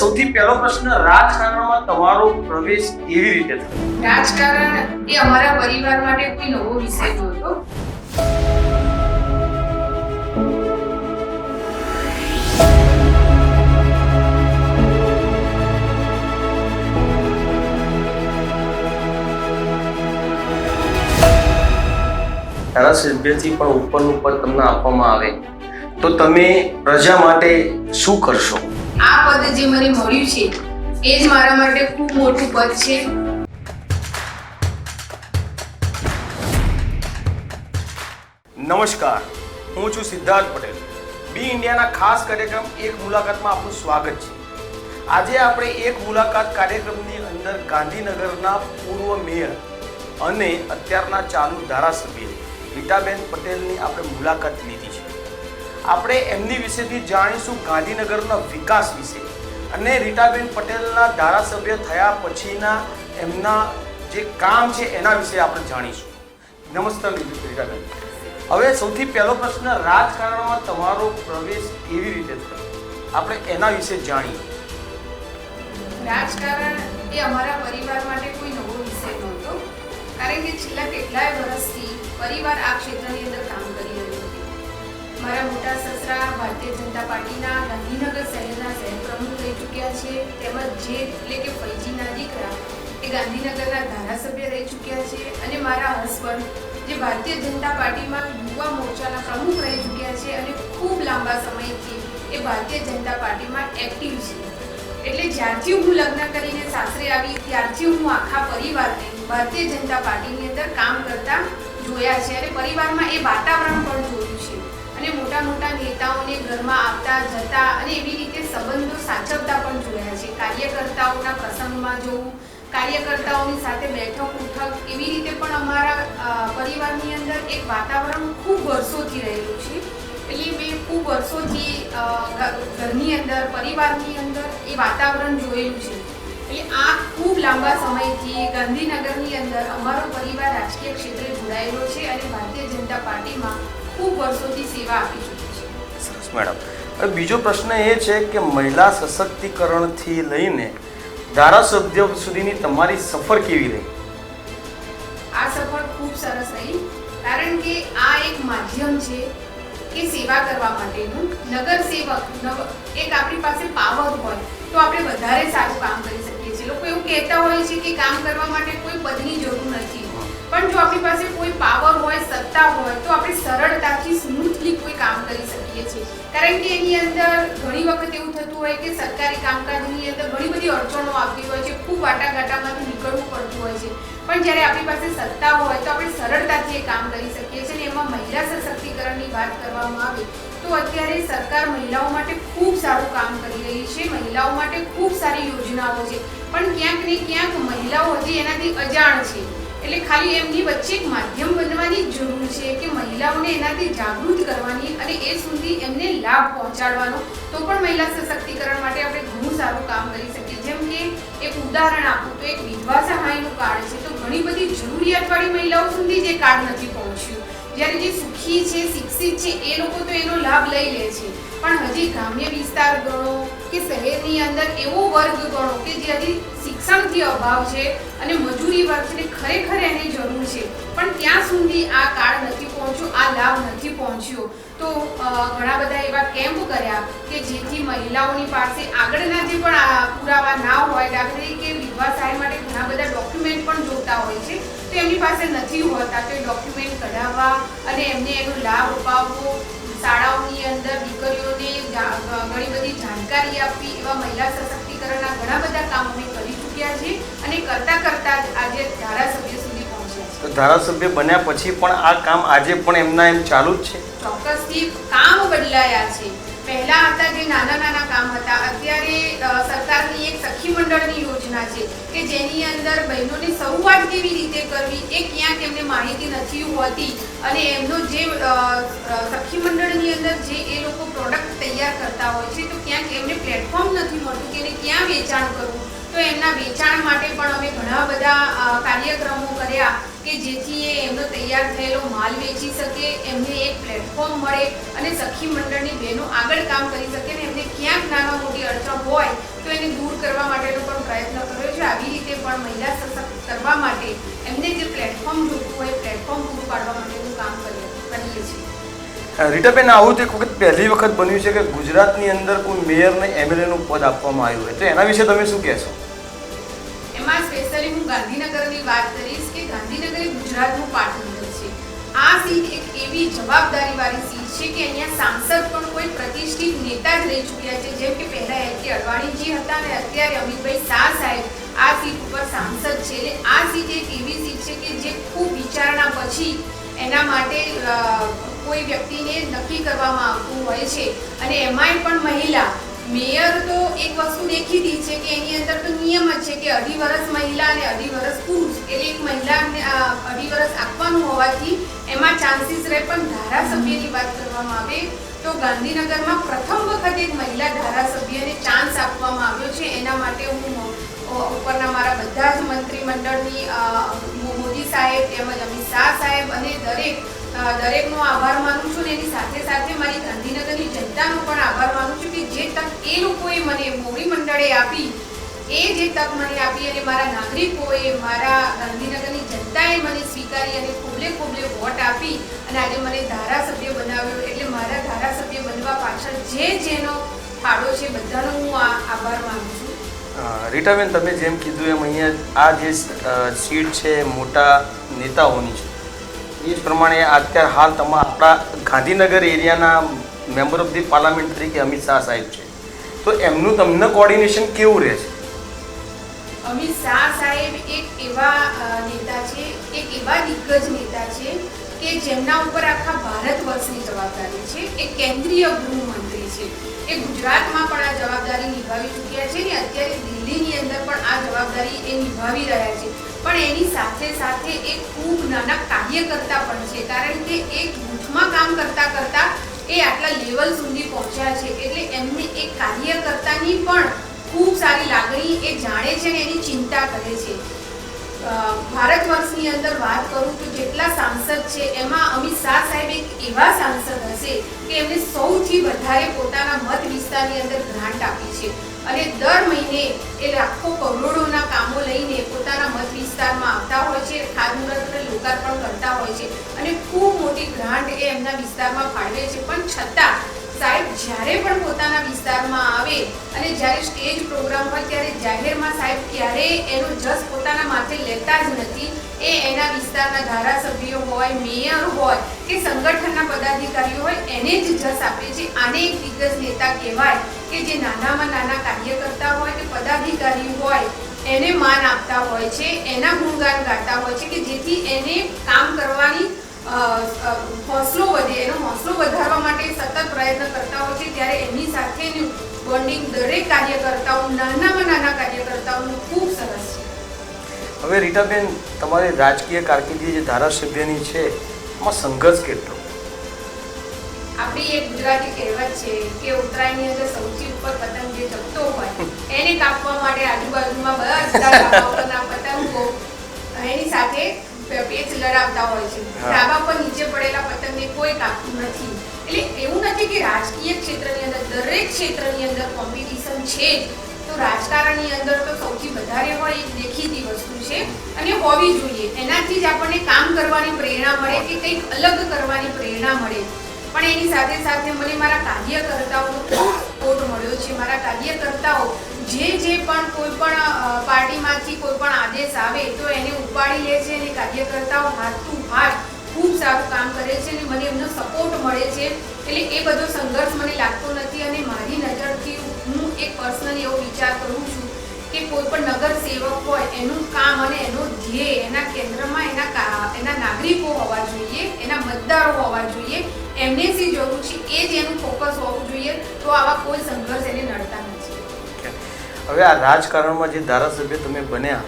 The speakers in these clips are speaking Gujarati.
સૌથી પહેલો પ્રશ્ન રાજકારણમાં તમારો પ્રવેશ કેવી રીતે થયો? રાજકારણ એ અમારા પરિવાર માટે કોઈ નવો વિષય નહોતો. ધારાસભ્યથી પણ ઉપરનું પદ તમને આપવામાં આવે. તો તમે પ્રજા માટે શું કરશો? આ પદ જે મને મળ્યું છે, એ જ મારા માટે ખૂબ મોટું પદ છે. નમસ્કાર, હું છું સિદ્ધાર્થ પટેલ. બી ઇન્ડિયાના ખાસ કાર્યક્રમ એક મુલાકાતમાં આપનું સ્વાગત છે. આજે આપણે એક મુલાકાત કાર્યક્રમની અંદર ગાંધીનગરના પૂર્વ મેયર અને અત્યારના ચાલુ ધારાસભ્ય રીટાબેન પટેલની આપણે મુલાકાત લીધી આપણે એમની વિશેથી જાણીશું ગાંધીનગરના વિકાસ વિશે. અને રીટાબેન પટેલના ધારાસભ્ય થયા પછીના એમના જે કામ છે એના વિશે આપણે જાણીશું. નમસ્તે રીટાબેન. હવે સૌથી પહેલો પ્રશ્ન, રાજકારણમાં તમારો પ્રવેશ કેવી રીતે થયો? આપણે એના વિશે જાણીએ. રાજકારણ એ અમારા પરિવાર માટે કોઈ નવો વિષય નહોતો. કારણ કે છેલ્લા કેટલાય વર્ષથી પરિવાર આ ક્ષેત્રની અંદર કામ કરી ભારતીય જનતા પાર્ટીના ગાંધીનગર શહેરના શહેર પ્રમુખ રહી ચૂક્યા છે. તેમજ જે એટલે કે ફૈજીના દીકરા એ ગાંધીનગરના ધારાસભ્ય રહી ચૂક્યા છે. અને મારા હસબન્ડ જે ભારતીય જનતા પાર્ટીમાં યુવા મોરચાના પ્રમુખ રહી ચૂક્યા છે અને ખૂબ લાંબા સમયથી એ ભારતીય જનતા પાર્ટીમાં એક્ટિવ છે. એટલે જ્યારથી હું લગ્ન કરીને સાસરે આવી, ત્યારથી હું આખા પરિવારને ભારતીય જનતા પાર્ટીની અંદર કામ કરતા જોયા છે. અને પરિવારમાં એ વાતાવરણ પણ જોયું અને મોટા મોટા નેતાઓને ઘરમાં આવતા, જતા અને એવી રીતે સંબંધો સાચવતા પણ જોયા છે. કાર્યકર્તાઓના પ્રસંગમાં જોવું, કાર્યકર્તાઓની સાથે બેઠક, ઉઠક, એવી રીતે પણ અમારા પરિવારની અંદર એક વાતાવરણ ખૂબ વર્ષોથી રહેલું છે. એટલે મેં ખૂબ વર્ષોથી ઘરની અંદર, પરિવારની અંદર એ વાતાવરણ જોયેલું છે. એટલે આ ખૂબ લાંબા સમયથી ગાંધીનગરની અંદર અમારો પરિવાર રાજકીય ક્ષેત્રે જોડાયેલો છે અને ભારતીય જનતા પાર્ટીમાં ખૂબ વર્ષોથી સેવા આપી ચૂકી છે. સરસ મેડમ. હવે બીજો પ્રશ્ન એ છે કે મહિલા સશક્તિકરણથી લઈને ધારાસભ્ય સુધીની તમારી સફર કેવી રહી? આ સફળ ખૂબ સરસ રહી કારણ કે આ એક માધ્યમ છે કે સેવા કરવા માટેનું. નગર સેવક એક આપણી પાસે પાવર હોય તો આપણે વધારે સારું કામ કરી શકીએ છીએ. લોકો એવું કહેતા હોય છે કે કામ કરવા માટે કોઈ પદની જરૂર નથી. પણ જો આપણી પાસે કોઈ પાવર હોય, સત્તા હોય, તો આપણે સરળતાથી સ્મૂથલી કોઈ કામ કરી શકીએ છીએ. કારણ કે એની અંદર ઘણી વખત એવું થતું હોય કે સરકારી કામકાજની અંદર ઘણી બધી અડચણો આવતી હોય છે, ખૂબ વાટાઘાટામાંથી નીકળવું પડતું હોય છે. પણ જ્યારે આપણી પાસે સત્તા હોય, તો આપણે સરળતાથી એ કામ કરી શકીએ છીએ. અને એમાં મહિલા સશક્તિકરણની વાત કરવામાં આવે, તો અત્યારે સરકાર મહિલાઓ માટે ખૂબ સારું કામ કરી રહી છે, મહિલાઓ માટે ખૂબ સારી યોજનાઓ છે. પણ ક્યાંક ને ક્યાંક મહિલાઓ હજી એનાથી અજાણ છે. એટલે ખાલી એમની વચ્ચે એક માધ્યમ બનવાની જરૂર છે કે મહિલાઓને એનાથી જાગૃત કરવાની અને એ સુધી એમને લાભ પહોંચાડવાનો. તો પણ મહિલા સશક્તિકરણ માટે આપણે ઘણું સારું કામ કરી શકીએ. જેમ કે એક ઉદાહરણ આપું તો એક વિધવા સહાયનું કાર્ડ છે. તો ઘણી બધી જરૂરિયાતવાળી મહિલાઓ સુધી જે કાર્ડ નથી પહોંચ્યું. જ્યારે જે સુખી છે, શિક્ષિત છે, એ લોકો તો એનો લાભ લઈ લે છે. પણ હજી ગ્રામ્ય વિસ્તાર ગણો કે શહેરની અંદર એવો વર્ગ ગણો કે જે હજી શિક્ષણથી અભાવ છે અને મજૂરી વર્ગ છે ખરેખર એની જરૂર છે. પણ ત્યાં સુધી આ કાર્ડ નથી પહોંચ્યો, આ લાભ નથી પહોંચ્યો. તો ઘણા બધા એવા કેમ્પ કર્યા કે જેથી મહિલાઓની પાસે આગળના જે પણ પુરાવા ના હોય, દાખલા તરીકે વિધવા સહાય માટે ઘણા બધા ડોક્યુમેન્ટ પણ જોતા હોય છે. તો એમની પાસે નથી હોતા, તો ડોક્યુમેન્ટ કઢાવવા અને એમને એનો લાભ અપાવવો શાળાઓની અંદર દીકરીઓને ઘણી બધી જાણકારી આપવી એવા મહિલા સશક્તિકરણના ઘણા બધા કામ અમે કરી ચૂક્યા છીએ અને કરતા કરતા જ આજે ધારાસભ્ય સુધી પહોંચ્યા છે તો ધારાસભ્ય બન્યા પછી પણ આ કામ આજે પણ એમના એમ ચાલુ જ છે? ચોક્કસથી કામ બદલાયા છે. પહેલા હતા જે નાના નાના કામ હતા, અત્યારે સરકારની એક સખી મંડળની યોજના છે કે જેની અંદર બહેનોની શરૂઆત કેવી રીતે કરવી એ ક્યાંક એમને માહિતી નથી હોતી અને એમનો જે સખી મંડળની અંદર જે એ લોકો પ્રોડક્ટ તૈયાર કરતા હોય છે, તો ક્યાંક એમને પ્લેટફોર્મ નથી મળતું કે એને ક્યાં વેચાણ કરવું. તો એમના વેચાણ માટે પણ અમે ઘણા બધા કાર્યક્રમો કર્યા. કે જેથી એ એમનો તૈયાર થયેલો માલ વેચી શકે, એમને એક પ્લેટફોર્મ મળે અને સખી મંડળની બહેનો આગળ કામ કરી શકે અને એમને ક્યાંક નાના મોટી અડચણ હોય તો એને દૂર કરવા માટેનો પણ પ્રયત્ન કર્યો છે. આવી રીતે પણ મહિલા સશક્ત કરવા માટે એમને જે પ્લેટફોર્મ જોતું હોય પ્લેટફોર્મ પૂરું પાડવા માટેનું કામ કરીએ છીએ. રીટાબેન, આવું તો એક વખત પહેલી વખત બન્યું છે કે ગુજરાતની અંદર કોઈ મેયરને એમએલએનું પદ આપવામાં આવ્યું હોય, તો એના વિશે તમે શું કહેશો? એમાં સ્પેશિયલી હું ગાંધીનગરની વાત કરીશ કે ગાંધીનગર એ ગુજરાતનું પાટનગર છે. આ સીટ એક એવી જવાબદારીવાળી સીટ છે કે અહીંયા સાંસદ પણ કોઈ પ્રતિષ્ઠિત નેતા જ રહી ચૂક્યા છે. જેમ કે પહેલા એલ કે અડવાણીજી હતા અને અત્યારે અમિતભાઈ શાહ સાહેબ આ સીટ ઉપર સાંસદ છે. એટલે આ સીટ એક એવી સીટ છે કે જે ખૂબ વિચારણા પછી એના માટે કોઈ વ્યક્તિને નક્કી કરવામાં આવતું હોય છે. અને એમાંય પણ મહિલા મેયર તો એક વસ્તુ દેખીતી છે કે એની અંદર તો નિયમ જ છે કે અઢી વર્ષ મહિલા અને અઢી વર્ષ પુરુષ. એટલે એક મહિલાને અઢી વર્ષ આપવાનું હોવાથી એમાં ચાન્સીસ રહે. પણ ધારાસભ્યની વાત કરવામાં આવે તો ગાંધીનગરમાં પ્રથમ વખત એક મહિલા ધારાસભ્યને ચાન્સ આપવામાં આવ્યો છે. એના માટે હું ઉપરના મારા બધા જ મંત્રીમંડળની મોદી સાહેબ તેમજ અમિત શાહ સાહેબ અને દરેક દરેકનો આભાર માનું છું ને એની સાથે સાથે મારી ગાંધીનગરની જનતાનો પણ આભાર માનું છું કે એ લોકોએ મને મોવડી મંડળે આપી. એ જે તક મને આપી અને મારા નાગરિકોએ મારા ગાંધીનગરની જનતાએ મને સ્વીકારી અને ખોબલે ખોબલે વોટ આપી અને આજે મને ધારાસભ્ય બનાવ્યો એટલે મારા ધારાસભ્ય બનવા પાછળ જે જેનો ફાળો છે બધાનો હું આ આભાર માનું છું. રીટાબેન, તમે જેમ કીધું એમ અહીંયા આ જે સીટ છે મોટા નેતાઓની છે, એ જ પ્રમાણે અત્યારે હાલ તમારા આપણા ગાંધીનગર એરિયાના મેમ્બર ઓફ ધી પાર્લામેન્ટ તરીકે અમિત શાહ સાહેબ છે. તો એમનું તમને કોર્ડિનેશન કેવું રહે છે? અમિત શાહ સાહેબ એક એવા નેતા છે, એક એવા દિગ્ગજ નેતા છે કે જેમના ઉપર આખા ભારત વર્ષની જવાબદારી છે. એ કેન્દ્રીય ગૃહમંત્રી છે. એ ગુજરાતમાં પણ આ જવાબદારી નિભાવી ચૂક્યા છે ને અત્યારે દિલ્હીની અંદર પણ આ જવાબદારી એ નિભાવી રહ્યા છે. પણ એની સાથે સાથે એક ખૂબ નાના કાર્યકર્તા પણ છે. કારણ કે એક જૂથમાં કામ કરતા કરતા એ આટલા લેવલ સુધી પહોંચ્યા છે. એટલે એમને એક કાર્યકર્તાની પણ ખૂબ સારી લાગણી એ જાણે છે ને એની ચિંતા કરે છે. ભારત વર્ષની અંદર વાત કરું તો જેટલા સાંસદ છે, એમાં અમિત શાહ સાહેબ એક એવા સાંસદ હશે કે એમને સૌથી વધારે પોતાના મત વિસ્તારની અંદર ગ્રાન્ટ આપી છે. અને દર મહિને એ લાખો કરોડોના કામો લઈને પોતાના મત વિસ્તારમાં આવતા હોય છે ખાતમુહૂર્ત અને લોકાર્પણ કરતા હોય છે. અને ખૂબ મોટી ગ્રાન્ટ એ એમના વિસ્તારમાં ફાળવે છે. પણ છતાં સાહેબ, જ્યારે પણ પોતાના વિસ્તારમાં આવે અને જ્યારે સ્ટેજ પ્રોગ્રામ હોય, ત્યારે જાહેરમાં સાહેબ ક્યારેય એનો જસ પોતાના માથે લેતા જ નથી. એ એના વિસ્તારના ધારાસભ્યો હોય, મેયર હોય કે સંગઠનના પદાધિકારીઓ હોય, એને જ જસ આપે છે. આને એક દિગ્ગજ નેતા કહેવાય. કે જે નાનામાં નાના કાર્યકર્તા હોય કે પદાધિકારી હોય, એને માન આપતા હોય છે, એના ગુણગાન ગાતા હોય છે કે જેથી એને કામ કરવાની હોંસલો વધે, એનો હોસલો વધારવા માટે સતત પ્રયત્ન કરતા હોય છે. ત્યારે એમની સાથેનું બોન્ડિંગ દરેક કાર્યકર્તાઓ, નાનામાં નાના કાર્યકર્તાઓનું ખૂબ સરસ છે. હવે રીટાબેન, તમારી રાજકીય કારકિર્દી જે ધારાસભ્યની છે, એમાં સંઘર્ષ કેટલો? આપણી એક ગુજરાતી કહેવત છે કે ઉત્તરાયણની અંદર સૌથી ઉપર પતંગ જે ચપતો હોય એને કાપવા માટે આજુબાજુમાં બધા ઉપરના પતંગો એની સાથે પેચ લડાવતા હોય છે. ધાબા પર નીચે પડેલા પતંગને કોઈ કાપતું નથી. એટલે એવું નથી કે રાજકીય ક્ષેત્રની અંદર દરેક ક્ષેત્રની અંદર કોમ્પિટિશન છે જ. તો રાજકારણની અંદર તો સૌથી વધારે હોય એક દેખીતી વસ્તુ છે અને હોવી જોઈએ. એનાથી જ આપણને કામ કરવાની પ્રેરણા મળે કે કંઈક અલગ કરવાની પ્રેરણા મળે. પણ એની સાથે સાથે મને મારા કાર્યકર્તાઓનો ખૂબ સપોર્ટ મળ્યો છે. મારા કાર્યકર્તાઓ જે જે પણ કોઈ પણ પાર્ટીમાંથી કોઈ પણ આદેશ આવે તો એને ઉપાડી લે છે અને કાર્યકર્તાઓ હાથ ટુ હાથ ખૂબ સારું કામ કરે છે અને મને એમનો સપોર્ટ મળે છે. એટલે એ બધો સંઘર્ષ મને લાગતો નથી અને મારી નજરથી હું એક પર્સનલી એવો વિચાર કરું છું કે કોઈ પણ નગર સેવક હોય એનું કામ અને એનો ધ્યેય એના કેન્દ્રમાં એના એના નાગરિકો હોવા જોઈએ એના મતદારો હોવા જોઈએ એમને શી જરૂર છે એ જ એનું ફોકસ હોવું જોઈએ તો આવા કોઈ સંઘર્ષ એને નડતા નથી. હવે આ રાજકારણમાં જે ધારાસભ્ય તમે બન્યા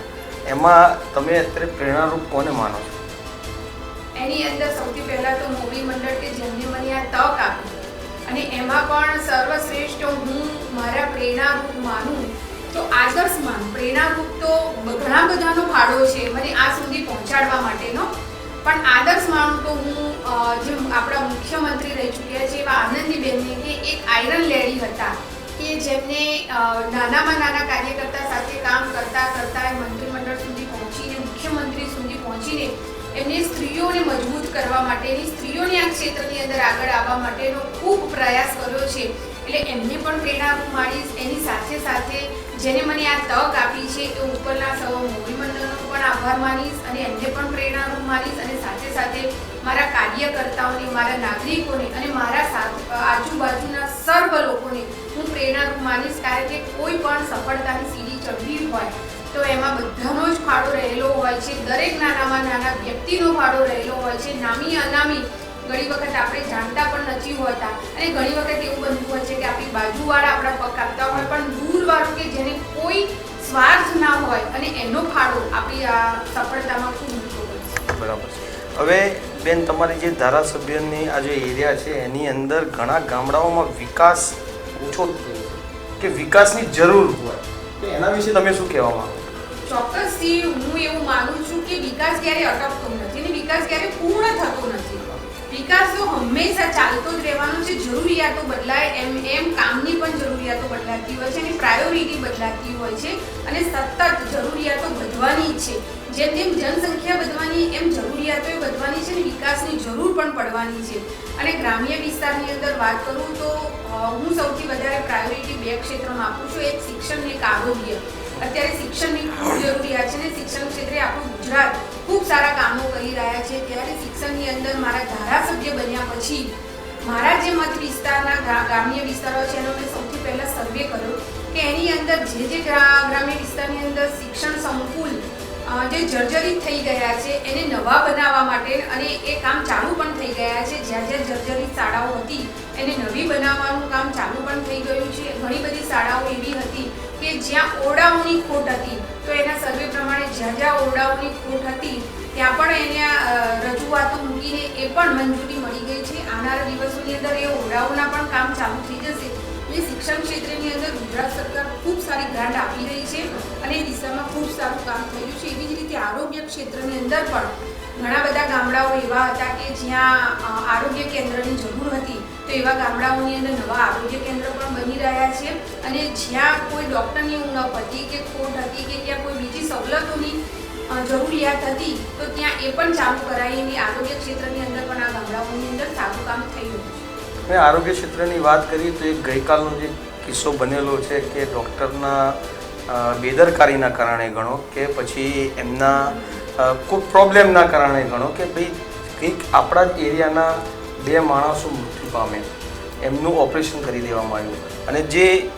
એમાં તમે અત્યારે પ્રેરણારૂપ કોને માનો છો? એની અંદર સૌથી પહેલા તો મોવડી મંડળ કે જેમને મને આ તક આપી અને એમાં પણ સર્વશ્રેષ્ઠ હું મારા પ્રેરણારૂપ માનું તો આદર્શમાં પ્રેરણારૂપ તો ઘણા બધાનો ફાળો છે મને આ સુધી પહોંચાડવા માટેનો. પણ આદર્શ માનું તો હું જે આપણા મુખ્યમંત્રી રહી ચૂક્યા છે એવા આનંદીબેનને કે એક આયરન લેડી હતા કે જેમને નાનામાં નાના કાર્યકર્તા સાથે કામ કરતા કરતા મંત્રીમંડળ સુધી પહોંચીને, મુખ્યમંત્રી સુધી પહોંચીને એમને સ્ત્રીઓને મજબૂત કરવા માટેની, સ્ત્રીઓને આ ક્ષેત્રની અંદર આગળ આવવા માટેનો ખૂબ પ્રયાસ કર્યો છે. એટલે એમને પણ પ્રેરણા માણીશ એની સાથે સાથે જેને મને આ તક આપી છે એ ઉપરના સૌ મોવડી મંડળનો પણ આભાર માનીશ અને એમને પણ પ્રેરણારૂપ માનીશ અને સાથે સાથે મારા કાર્યકર્તાઓને, મારા નાગરિકોને અને મારા આજુબાજુના સર્વ લોકોને હું પ્રેરણારૂપ માનીશ કારણ કે કોઈ પણ સફળતાની સીડી ચડવી હોય તો એમાં બધાનો જ ફાળો રહેલો હોય છે. દરેક નાનામાં નાના વ્યક્તિનો ફાળો રહેલો હોય છે. નામી અનામી ઘણી વખત આપણે જાણતા પણ નથી હોતા. અને ઘણી વખત એવું બનતું હોય છે કે આપણી બાજુવાળા આપણા પગ કાપતા હોય પણ દૂરવાળું કે જેને કોઈ સ્વાર્થ ના હોય અને એનો ફાળો આપણી આ સફળતામાં ખૂબ મોટો હોય છે. બરાબર છે. હવે બેન તમારી જે ધારાસભ્યની આ જે એરિયા છે એની અંદર ઘણા ગામડાઓમાં વિકાસ ઓછો થયો કે વિકાસની જરૂર હોય. તો એના વિશે તમે શું કહેવા માંગો? ચોક્કસથી હું એવું માનું છું કે વિકાસ ક્યારે અટકતો નથી અને વિકાસ ક્યારે પૂર્ણ થતો નથી. વિકાસ તો હંમેશા ચાલતો જ રહેવાનો છે. જરૂરિયાતો બદલાય એમ એમ કામની પણ જરૂરિયાતો બદલાતી હોય છે અને પ્રાયોરિટી બદલાતી હોય છે અને સતત જરૂરિયાતો વધવાની છે. જેમ જેમ જનસંખ્યા વધવાની, એમ જરૂરિયાતો વધવાની છે અને વિકાસની જરૂર પણ પડવાની છે. અને ગ્રામ્ય વિસ્તારની અંદર વાત કરું તો હું સૌથી વધારે પ્રાયોરિટી બે ક્ષેત્રમાં આપું છું. એક શિક્ષણ ને આરોગ્ય. અત્યારે શિક્ષણની ખૂબ જરૂરિયાત છે અને શિક્ષણ ક્ષેત્રે આપણું ગુજરાત ખૂબ સારા કામો કરી રહ્યા છે. ત્યારે શિક્ષણની અંદર મારા ધારાસભ્ય બન્યા પછી મારા જે મત વિસ્તારના ગ્રામ્ય વિસ્તારો છે, એનો મેં સૌથી પહેલાં સર્વે કર્યો કે એની અંદર જે જે ગ્રામ્ય વિસ્તારની અંદર શિક્ષણ સંકુલ જે જર્જરિત થઈ ગયા છે, એને નવા બનાવવા માટે અને એ કામ ચાલુ પણ થઈ ગયા છે. જ્યાં જ્યાં જર્જરિત શાળાઓ હતી, એને નવી બનાવવાનું કામ ચાલુ પણ થઈ ગયું છે. ઘણી બધી શાળાઓ એવી હતી કે જ્યાં ઓરડાઓની ખોટ હતી, તો એના સર્વે પ્રમાણે જ્યાં જ્યાં ઓરડાઓની ખોટ હતી, ત્યાં પણ એને રજૂઆતો મૂકીને એ પણ મંજૂરી મળી ગઈ છે. આવનારા દિવસોની અંદર એ ઓરડાઓના પણ કામ ચાલુ થઈ જશે. એ શિક્ષણ ક્ષેત્રની અંદર ગુજરાત સરકાર ખૂબ સારી ગ્રાન્ટ આપી રહી છે અને એ દિશામાં ખૂબ સારું કામ થયું છે. એવી જ રીતે આરોગ્ય ક્ષેત્રની અંદર પણ ઘણા બધા ગામડાઓ એવા હતા કે જ્યાં આરોગ્ય કેન્દ્રની જરૂર હતી. તો એવા ગામડાઓની અંદર નવા આરોગ્ય કેન્દ્ર પણ બની રહ્યા છે. અને જ્યાં કોઈ ડૉક્ટરની ઉણપ હતી કે ખોટ હતી કે ત્યાં કોઈ બીજી સવલતોની જરૂરિયાત હતી, તો ત્યાં એ પણ ચાલુ કરાવીને આરોગ્ય ક્ષેત્રની અંદર પણ આ ગામડાઓની અંદર સારું કામ થયું મેં આરોગ્ય ક્ષેત્રની વાત કરી તો એક ગઈકાલનો જે કિસ્સો બનેલો છે કે ડૉક્ટરના બેદરકારીના કારણે ગણો કે પછી એમના કોઈ પ્રોબ્લેમના કારણે ગણો કે ભાઈ કંઈક આપણા જ એરિયાના બે માણસો મૃત્યુ પામે. એમનું ઓપરેશન કરી દેવામાં આવ્યું. અને જે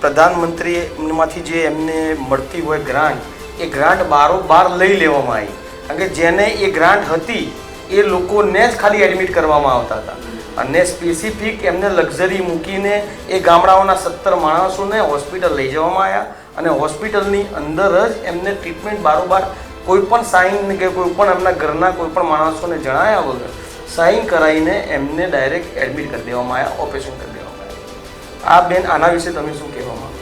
પ્રધાનમંત્રી એમનામાંથી જે એમને મળતી હોય ગ્રાન્ટ, એ ગ્રાન્ટ બારોબાર લઈ લેવામાં આવી. કારણ કે જેને એ ગ્રાન્ટ હતી, એ લોકોને જ ખાલી એડમિટ કરવામાં આવતા હતા. અને સ્પેસિફિક એમને લક્ઝરી મૂકીને એ ગામડાઓના સત્તર માણસોને હોસ્પિટલ લઈ જવામાં આવ્યા. અને હોસ્પિટલની અંદર જ એમને ટ્રીટમેન્ટ બારોબાર કોઈ પણ સાઇન કે કોઈ પણ એમના ઘરના કોઈ પણ માણસોને જણાયા વગર સાઈન કરાવીને એમને ડાયરેક્ટ એડમિટ કરી દેવામાં આવ્યા ઓપરેશન કરી દેવામાં આવ્યા. આ બેન આના વિશે તમે શું કહેવા માંગો?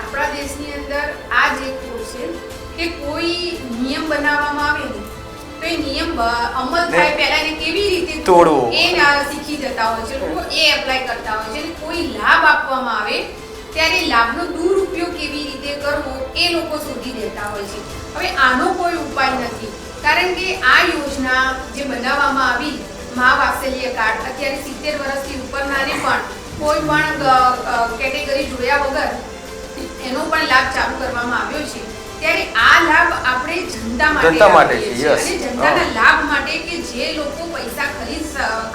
આપણા દેશની અંદર આ જે એક છે કે કોઈ નિયમ બનાવવામાં આવે તો એ નિયમ અમલ થાય પહેલા એને કેવી રીતે તોડવો. એ શીખી જતા હોય છે લોકો એ એપ્લાય કરતા હોય છે. કોઈ લાભ આપવામાં આવે ત્યારે લાભનો દુરુપયોગ કેવી રીતે કરવો એ લોકો શોધી દેતા હોય છે. હવે આનો કોઈ ઉપાય નથી. કારણ કે આ યોજના જે બનાવવામાં આવી મા વાત્સલ્ય કાર્ડ અત્યારે સિત્તેર વર્ષથી ઉપરનાને પણ કોઈ પણ કેટેગરી જોયા વગર એનો પણ લાભ ચાલુ કરવામાં આવ્યો છે. ત્યારે આ લાભ આપણે જનતા માટે અને જનતાના લાભ માટે કે જે લોકો પૈસા ખરીદ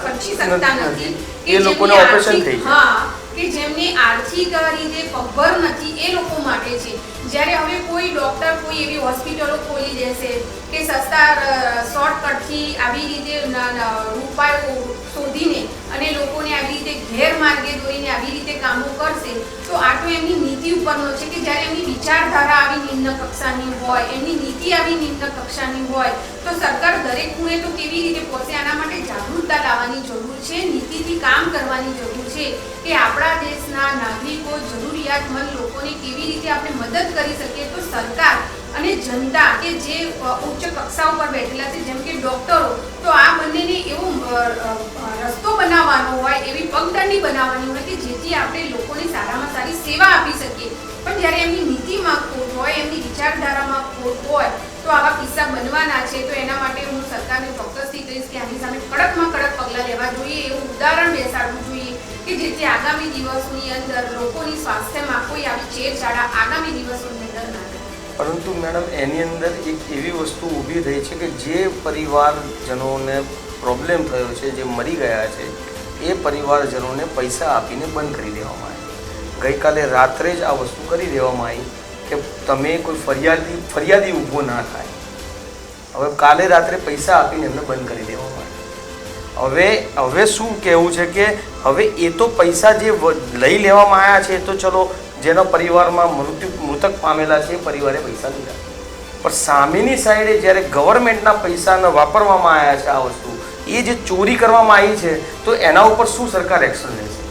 ખર્ચી શકતા નથી. એ લોકોને ઓપરેશન થઈ હા કે જેમની આર્થિક રીતે પગભર નથી એ લોકો માટે છે. જ્યારે હવે કોઈ ડોક્ટર કોઈ એવી હોસ્પિટલો ખોલી દેશે કે સસ્તા શોર્ટકટથી આવી રીતે ઉપાયો શોધીને અને લોકોને આવી રીતે ગેરમાર્ગે દોરીને આવી રીતે કામો કરશે, તો આ એમની નીતિ ઉપરનો છે કે જ્યારે એમની વિચારધારા આવી નિમ્ન કક્ષાની હોય, એમની નીતિ આવી નિમ્ન કક્ષાની હોય, તો સરકાર દરેક ખૂણે તો કેવી રીતે પહોંચે આના માટે જાગૃતતા લાવવાની જરૂર છે, નીતિથી કામ કરવાની જરૂર છે. કે આપણા દેશના નાગરિકો, જરૂરિયાતમંદ લોકોને કેવી રીતે આપણે મદદ કરી શકીએ તો સરકાર અને જનતા કે જે ઉચ્ચ કક્ષા ઉપર બેઠેલા છે, જેમ કે ડોક્ટરો, તો આ બંનેને એવો રસ્તો બનાવવાનો હોય, એવી પગદંડી બનાવવાની હોય કે જેથી આપણે લોકોને સારામાં સારી સેવા આપી શકીએ. પણ જ્યારે એમની નીતિમાં ખોટ હોય, એમની વિચારધારામાં ખોટ હોય, તો આવા કિસ્સા બનવાના છે, તો એના માટે હું સરકારને ચોક્કસથી કહીશ કે આની સામે કડકમાં કડક પગલાં લેવા જોઈએ, એવું ઉદાહરણ બેસાડવું જોઈએ. કે જેથી આગામી દિવસની અંદર લોકોની સ્વાસ્થ્યમાં કોઈ આવી છેડછાડા આગામી દિવસોની અંદર પરંતુ મેડમ, એની અંદર એક એવી વસ્તુ ઊભી થઈ છે કે જે પરિવારજનોને પ્રોબ્લેમ થયો છે, જે મરી ગયા છે, એ પરિવારજનોને પૈસા આપીને બંધ કરી દેવામાં આવી. ગઈકાલે રાત્રે જ આ વસ્તુ કરી દેવામાં આવી કે તમે કોઈ ફરિયાદી ફરિયાદી ઊભો ના થાય. હવે કાલે રાત્રે પૈસા આપીને એમને બંધ કરી દેવામાં આવે. હવે હવે શું કહેવું છે કે હવે એ તો પૈસા જે લઈ લેવામાં આવ્યા છે તો ચલો જેના પરિવારમાં મૃત્યુ મૃતક પામેલા છે પરિવારે પૈસા લીધા. પણ સામેની સાઈડે જ્યારે ગવર્મેન્ટના પૈસાને વાપરવામાં આવ્યા છે આ વસ્તુ એ જે ચોરી કરવામાં આવી છે તો એના ઉપર શું સરકાર એક્શન લેશે?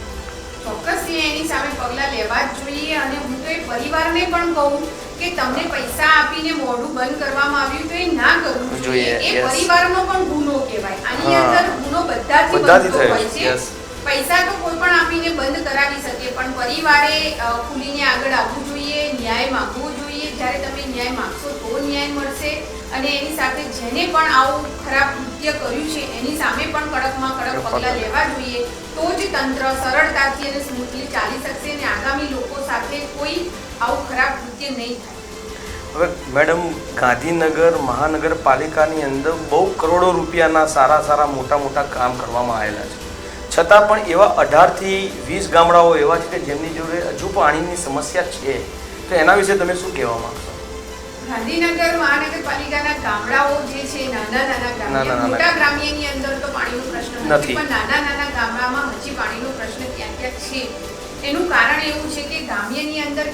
ચોક્કસથી એની સામે પગલાં લેવા જ જોઈએ અને હું તો એ પરિવારને પણ કહું કે તમને પૈસા આપીને મોઢું બંધ કરવામાં આવ્યું તો એ ના કરવું જોઈએ. એ પરિવારનો પણ ગુનો કહેવાય. આની અંદર ગુનો બધાથી બનતો થયો હોય છે. પૈસા તો કોઈ પણ આપીને બંધ કરાવી શકે પણ પરિવારે ખુલીને આગળ આવવું જોઈએ ન્યાય માંગવો જોઈએ. જ્યારે તમે ન્યાય માંગશો તો ન્યાય મળશે. અને એની સાથે જેને પણ આવું ખરાબ કૃત્ય કર્યું છે એની સામે પણ કડકમાં કડક પગલાં લેવા જોઈએ. તો જ તંત્ર સરળતાથી અને સ્મૂથલી ચાલી શકશે અને આગામી લોકો સાથે કોઈ આવું ખરાબ કૃત્ય નહીં થાય. હવે મેડમ ગાંધીનગર મહાનગરપાલિકાની અંદર બહુ કરોડો રૂપિયાના સારા સારા મોટા મોટા કામ કરવામાં આવેલા છે. છતાં પણ એવા અઢારથી વીસ ગામડાઓ એવા છે કે જેમની જોડે હજુ પાણીની સમસ્યા છે. તો એના વિશે તમે શું કહેવા માંગશો? ગાંધીનગર મહાનગરપાલિકાના ગામડાઓ જે છે નાના નાના. મોટા ગ્રામ્યની અંદર તો પાણીનો પ્રશ્ન નથી. પણ નાના નાના ગામડામાં હજી પાણીનો પ્રશ્ન ક્યાંક ક્યાં છે? એનું કારણ એવું છે કે ગ્રામ્યની અંદર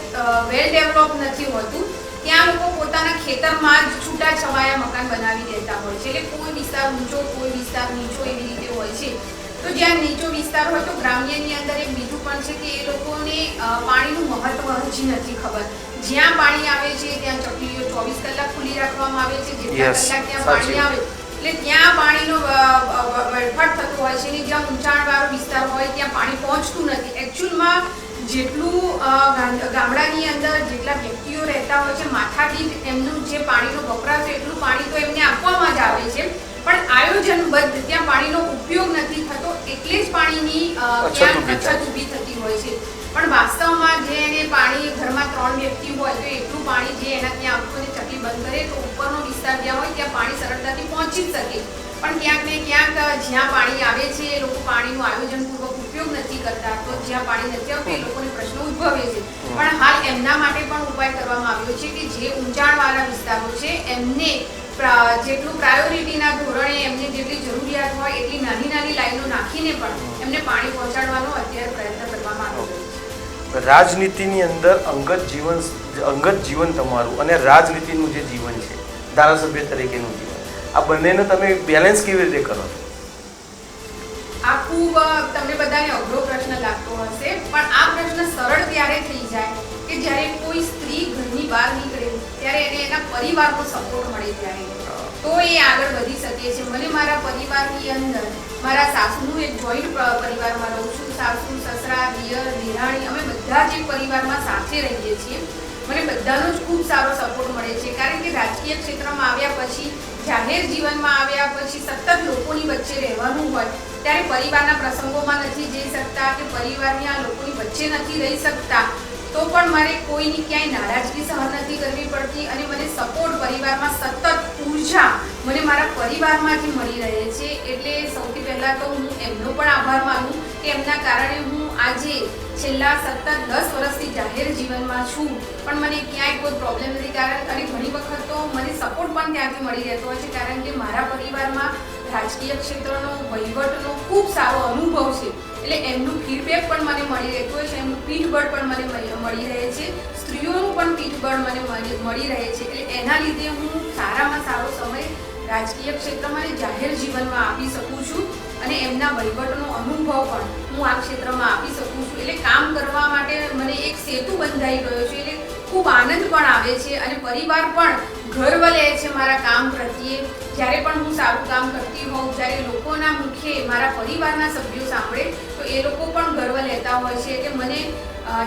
વેલ ડેવલપ નથી હોતું. ત્યાં લોકો પોતાના ખેતરમાં જ છૂટા છવાયા મકાન બનાવી દેતા હોય છે. એટલે કોઈ વિસ્તાર ઊંચો કોઈ વિસ્તાર નીચો એવી રીતે હોય છે. તો જ્યાં નીચો વિસ્તાર હોય તો ગ્રામ્યની અંદર એક બીજું પણ છે કે એ લોકોને પાણીનું મહત્વ હજી નથી ખબર. જ્યાં પાણી આવે છે ત્યાં ચકલીઓ ચોવીસ કલાક ખુલ્લી રાખવામાં આવે છે જેટલા કલાક ત્યાં પાણી આવે. એટલે ત્યાં પાણીનો વેડફાટ થતો હોય છે અને જ્યાં ઊંચાણવાળો વિસ્તાર હોય ત્યાં પાણી પહોંચતું નથી. એકચ્યુઅલમાં જેટલું ગામડાની અંદર જેટલા વ્યક્તિઓ રહેતા હોય છે માથાદીઠ એમનું જે પાણીનો વપરાશ એટલું પાણી તો એમને આપવામાં જ આવે છે. પણ આયોજનબદ્ધ ત્યાં પાણીનો ઉપયોગ નથી થતો એટલે જ પાણીની અછત ક્યાંક ઊભી અછત ઊભી થતી હોય છે. પણ વાસ્તવમાં જે એને પાણી ઘરમાં ત્રણ વ્યક્તિ હોય તો એટલું પાણી જે એના ત્યાં તે ચકલી બંધ કરે તો ઉપરનો વિસ્તાર જ્યાં હોય ત્યાં પાણી સરળતાથી પહોંચી જ શકે. પણ ક્યાંક ને ક્યાંક જ્યાં પાણી આવે છે એ લોકો પાણીનું આયોજનપૂર્વક ઉપયોગ નથી કરતા. તો જ્યાં પાણી નથી આવતું એ લોકોને પ્રશ્નો ઉદ્ભવે છે. પણ હાલ એમના માટે પણ ઉપાય કરવામાં આવ્યો છે કે જે ઊંચાણવાળા વિસ્તારો છે એમને જેટલું પ્રાયોરિટીના ધોરણે એમને જેટલી જરૂરિયાત હોય એટલી નાની નાની લાઈનો નાખીને પણ એમને પાણી પહોંચાડવાનો અત્યારે પ્રયત્ન કરવામાં આવ્યો રાજનીતિની અંદર અંગત જીવન અંગત જીવન તમારું અને રાજનીતિનું જે જીવન છે ધારાસભ્ય તરીકેનું જીવન આ બંનેને તમે બેલેન્સ કેવી રીતે કરો છો? આ ખૂબ તમને બધાને અઘરો પ્રશ્ન લાગતો હશે પણ આ પ્રશ્ન સરળ ત્યારે થઈ જાય કે જ્યારે કોઈ સ્ત્રી ઘરની બહાર નીકળે ત્યારે એને એના પરિવારનો સપોર્ટ મળે ત્યારે. તો એ આગળ વધી શકે છે. મને મારા પરિવારની અંદર મારા સાસુનું એક જોઈન્ટ પરિવારમાં રહું છું. સાસુ, સસરા, દિયર દિરાણી અમે બધા જ એક પરિવારમાં સાથે રહીએ છીએ. મને બધાનો જ ખૂબ સારો સપોર્ટ મળે છે. કારણ કે રાજકીય ક્ષેત્રમાં આવ્યા પછી, જાહેર જીવનમાં આવ્યા પછી, સતત લોકોની વચ્ચે રહેવાનું હોય, ત્યારે પરિવારના પ્રસંગોમાં નથી જઈ શકતા કે પરિવારની આ લોકોની વચ્ચે નથી રહી શકતા. તો પણ મારે કોઈની ક્યાંય નારાજગી સહન નથી કરવી પડતી અને મને સપોર્ટ પરિવારમાં સતત ઊર્જા મને મારા પરિવારમાંથી મળી રહે છે. એટલે સૌથી પહેલાં તો હું એમનો પણ આભાર માનું કે એમના કારણે હું આજે છેલ્લા સતત દસ વર્ષથી જાહેર જીવનમાં છું. પણ મને ક્યાંય કોઈ પ્રોબ્લેમ નથી. કારણ અને ઘણી વખત તો મને સપોર્ટ પણ ત્યાંથી મળી રહેતો હોય છે. કારણ કે મારા પરિવારમાં રાજકીય ક્ષેત્રનો, વહીવટનો ખૂબ સારો અનુભવ છે. એટલે એમનું ફીડબેક પણ મને મળી રહેતું હોય છે, એમનું પીઠબળ પણ મને મળી- રહે છે. સ્ત્રીઓનું પણ પીઠબળ મને મળી રહે છે. એટલે એના લીધે હું સારામાં સારો સમય રાજકીય ક્ષેત્રમાં અને જાહેર જીવનમાં આપી શકું છું અને એમના વહીવટનો અનુભવ પણ હું આ ક્ષેત્રમાં આપી શકું છું. એટલે કામ કરવા માટે મને એક સેતુ બંધાઈ ગયો છે. એટલે ખૂબ આનંદ પણ આવે છે અને પરિવાર પણ ગર્વ લે છે મારા કામ પ્રત્યે. જ્યારે પણ હું સારું કામ કરતી હોઉં, જ્યારે લોકોના મુખ્ય મારા પરિવારના સભ્યો સાંભળે, તો એ લોકો પણ ગર્વ લેતા હોય છે કે મને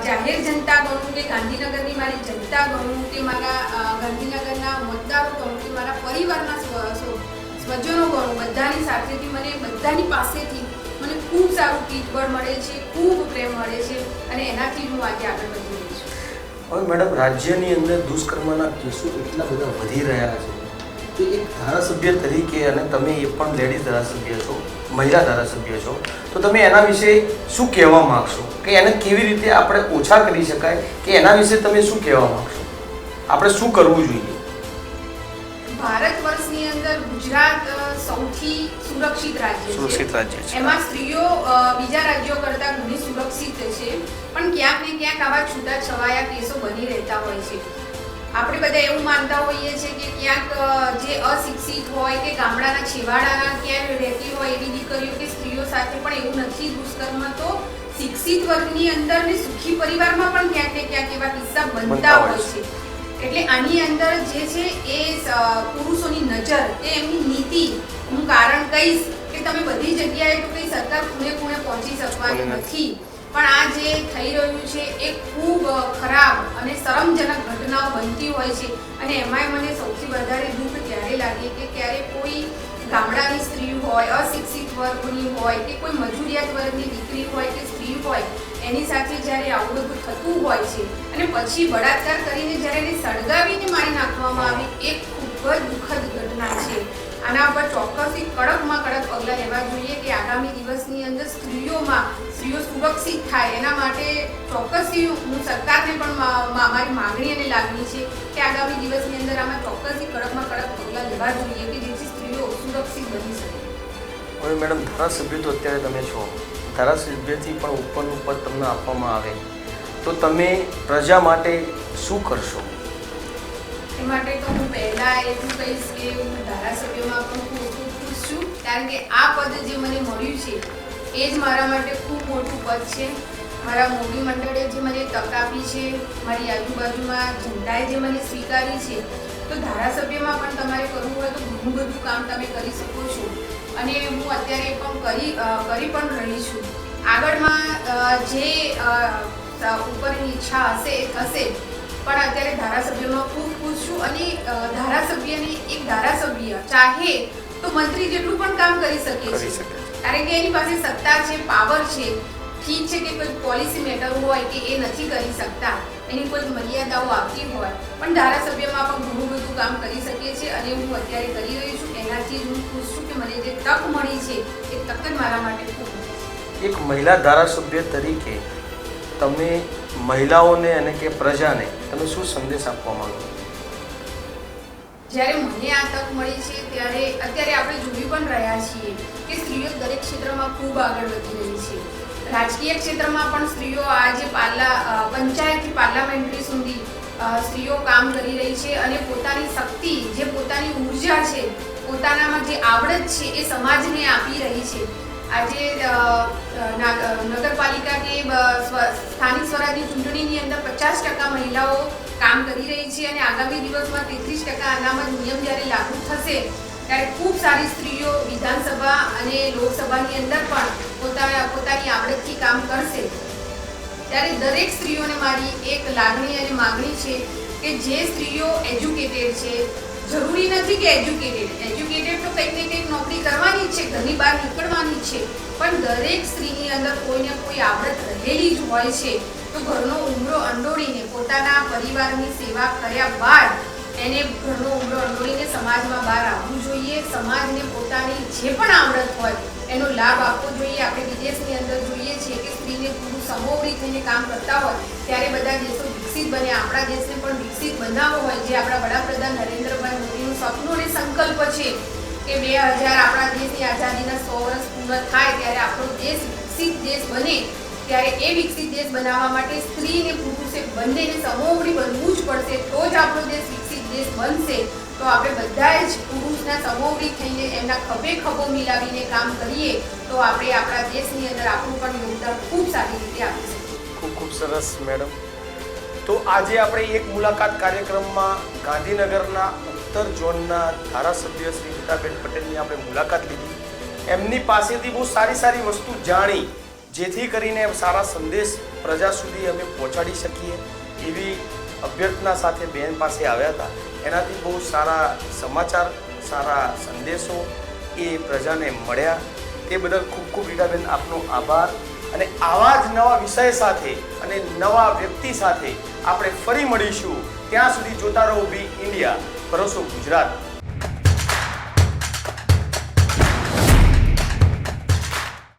જાહેર જનતા ગણું કે ગાંધીનગરની મારી જનતા ગણું કે મારા ગાંધીનગરના મતદારો ગણું કે મારા પરિવારના સ્વ- સ્વ- સ્વજનો ગણું, બધાની સાથેથી મને, બધાની પાસેથી મને ખૂબ સારું પીઠબળ મળે છે, ખૂબ પ્રેમ મળે છે અને એનાથી હું આજે આગળ વધી રહી છું. હવે મેડમ, રાજ્યની અંદર દુષ્કર્મના કેસો એટલા બધા વધી રહ્યા છે. તો એક ધારાસભ્ય તરીકે અને તમે એ પણ લેડીઝ ધારાસભ્ય છો મહિલા ધારાસભ્ય છો તો તમે એના વિશે શું કહેવા માગશો? કે એને કેવી રીતે આપણે ઓછા કરી શકાય? કે એના વિશે તમે શું કહેવા માગશો? આપણે શું કરવું જોઈએ? ભારત વર્ષની અંદર ગુજરાત સૌથી સુરક્ષિત રાજ્ય સુરક્ષિત રાજ્ય છે. એમાં સ્ત્રીઓ બીજા રાજ્યો કરતાં ઘણી સુરક્ષિત છે. પણ ક્યાંક ને ક્યાંક આવા છૂટા છવાયા કેસો બની રહેતા હોય છે. આપણે બધા એવું માનતા હોઈએ છીએ કે ક્યાંક જે અશિક્ષિત હોય કે ગામડાના છેવાડાના ક્યાંક રહેતી હોય એવી દીકરીઓ કે સ્ત્રીઓ સાથે પણ એવું નથી. દુષ્કર્મ તો શિક્ષિત વર્ગની અંદર ને સુખી પરિવારમાં પણ ક્યાંક ને ક્યાંક એવા કિસ્સા બનતા હોય છે. એટલે આની અંદર જે છે એ પુરુષોની નજર એ એમની નીતિ હું કારણ કહીશ કે તમે બધી જગ્યાએ તો કંઈ સરકાર ખૂણે ખૂણે પહોંચી શકવાની નથી. પણ આ જે થઈ રહ્યું છે એ ખૂબ ખરાબ અને શરમજનક ઘટનાઓ બનતી હોય છે. અને એમાંય મને સૌથી વધારે દુઃખ ત્યારે લાગે કે ક્યારે કોઈ ગામડાની સ્ત્રી હોય, અશિક્ષિત વર્ગની હોય કે કોઈ મજૂરિયાત વર્ગની દીકરી હોય કે સ્ત્રી હોય, એની સાથે જ્યારે આવું બધું થતું હોય છે અને પછી બળાત્કાર કરીને જ્યારે એને સળગાવીને મારી નાખવામાં આવે, એ ખૂબ જ દુઃખદ ઘટના છે. આના પર ચોક્કસથી કડકમાં કડક પગલાં લેવા જોઈએ કે આગામી દિવસની અંદર સ્ત્રીઓમાં સ્ત્રીઓ સુરક્ષિત થાય. એના માટે ચોક્કસથી હું સરકારને પણ મારી માગણી અને લાગણી છે કે આગામી દિવસની અંદર આમાં ચોક્કસથી કડકમાં કડક પગલાં લેવા જોઈએ કે જેથી સ્ત્રીઓ સુરક્ષિત બની શકે. હવે મેડમ, ધારાસભ્ય તો અત્યારે તમે છો. ધારાસભ્યથી પણ ઉપર ઉપર તમને આપવામાં આવે. તો તમે પ્રજા માટે શું કરશો? એ માટે તો હું પહેલા એટલું કહીશ કે હું ધારાસભ્યમાં પણ ખૂબ ખૂબ ખુશ છું, કારણ કે આ પદ જે મને મળ્યું છે, એ જ મારા માટે ખૂબ મોટું પદ છે. મારા મોદી મંડળે જે મને તક આપી છે, મારી આજુબાજુમાં જનતાએ જે મને સ્વીકારી છે, તો ધારાસભ્યમાં પણ તમારે કરવું હોય તો ઘણું બધું કામ તમે કરી શકો છો. અને હું અત્યારે પણ કરી કરી પણ રહી છું. આગળમાં જે ઉપરની ઈચ્છા હશે, એ થશે. પણ અત્યારે ધારાસભ્યમાં ખૂબ ખુશ છું અને ધારાસભ્યની એક ધારાસભ્ય ચાહે તો મંત્રી જેટલું પણ કામ કરી શકે છે. કારણ કે એની પાસે સત્તા છે પાવર છે ઠીક છે કે કોઈ પોલિસી મેટર હોય કે એ નથી કરી શકતા એની કોઈ મર્યાદાઓ આવતી હોય પણ ધારાસભ્યમાં પણ ઘણું બધું કામ કરી શકીએ છીએ અને હું અત્યારે કરી રહી છું. એનાથી હું ખુશ છું કે મને જે તક મળી છે એ તક જ મારા માટે ખૂબ એક મહિલા ધારાસભ્ય તરીકે તમે મહિલાઓને અને કે પ્રજાને તમે શું સંદેશ આપવા માંગો જ્યારે મને આ તક મળી છે, ત્યારે અત્યારે આપણે જોઈ પણ રહ્યા છીએ કે સ્ત્રીઓ દરેક ક્ષેત્રમાં ખૂબ આગળ વધી રહી છે. રાજકીય ક્ષેત્રમાં પણ સ્ત્રીઓ આજે પાર્લા પંચાયતથી પાર્લામેન્ટરી સુધી સ્ત્રીઓ કામ કરી રહી છે અને પોતાની શક્તિ, જે પોતાની ઊર્જા છે, પોતાનામાં જે આવડત છે એ સમાજને આપી રહી છે. આજે નગરપાલિકા કે સ્થાનિક સ્વરાજની ચૂંટણીની અંદર પચાસ ટકા મહિલાઓ કામ કરી રહી છે અને આગામી દિવસમાં તેત્રીસ ટકા અનામત નિયમ જ્યારે લાગુ થશે, ત્યારે ખૂબ સારી સ્ત્રીઓ વિધાનસભા અને લોકસભાની અંદર પણ પોતાના પોતાની આવડતથી કામ કરશે. ત્યારે દરેક સ્ત્રીઓને મારી એક લાગણી અને માગણી છે કે જે સ્ત્રીઓ એજ્યુકેટેડ છે જરૂરી નથી કે એજ્યુકેટેડ એજ્યુકેટેડ તો કંઈક ને કંઈક નોકરી કરવાની જ છે, ઘરની બહાર નીકળવાની છે, પણ દરેક સ્ત્રીની અંદર કોઈને કોઈ આવડત રહેલી જ હોય છે. તો ઘરનો ઉમરો અંડોળીને પોતાના પરિવારની સેવા કર્યા બાદ એને ઘરનો ઉમરો અંડોળીને સમાજમાં બહાર આવવું જોઈએ. સમાજને પોતાની જે પણ આવડત હોય એનો લાભ આપવો જોઈએ. આપણે વિદેશની અંદર જોઈએ છીએ કે સ્ત્રીને પૂરું સમોવડી થઈને કામ કરતા હોય, ત્યારે બધા દેશો વિકસિત બને આપણા દેશને પણ વિકસિત બનાવવો હોય જે આપણા વડાપ્રધાન નરેન્દ્રભાઈ મોદીનું સપનું અને સંકલ્પ છે કે બે હજાર આપણા દેશની આઝાદીના સો વર્ષ પૂર્ણ થાય ત્યારે આપણો દેશ વિકસિત દેશ બને. ત્યારે એ વિકસિત દેશ બનાવવા માટે સ્ત્રી અને પુરુષે બંનેને સમોવડી બનવું જ પડશે. તો જ આપણો દેશ વિકસિત દેશ બનશે. તો આપણે બધાએ જ પુરુષના સમોવડી થઈને એમના ખભે ખભો મિલાવીને કામ કરીએ તો આપણે આપણા દેશની અંદર આપણું પણ યોગદાન ખૂબ સારી રીતે આપી શકીએ. ખૂબ ખૂબ સરસ, મેડમ. તો આજે આપણે એક મુલાકાત કાર્યક્રમમાં ગાંધીનગરના ઉત્તર ઝોનના ધારાસભ્ય શ્રી ગીતાબેન પટેલની આપણે મુલાકાત લીધી. એમની પાસેથી બહુ સારી સારી વસ્તુ જાણી, જેથી કરીને સારા સંદેશ પ્રજા સુધી અમે પહોંચાડી શકીએ એવી અભ્યર્થના સાથે બેન પાસે આવ્યા હતા. એનાથી બહુ સારા સમાચાર, સારા સંદેશો એ પ્રજાને મળ્યા. તે બદલ ખૂબ ખૂબ રીટાબેન આપનો આભાર. અને આવા જ નવા વિષય સાથે અને નવા વ્યક્તિ સાથે આપણે ફરી મળીશું. ત્યાં સુધી જોતા રહો બી ઇન્ડિયા. ભરોસો ગુજરાત.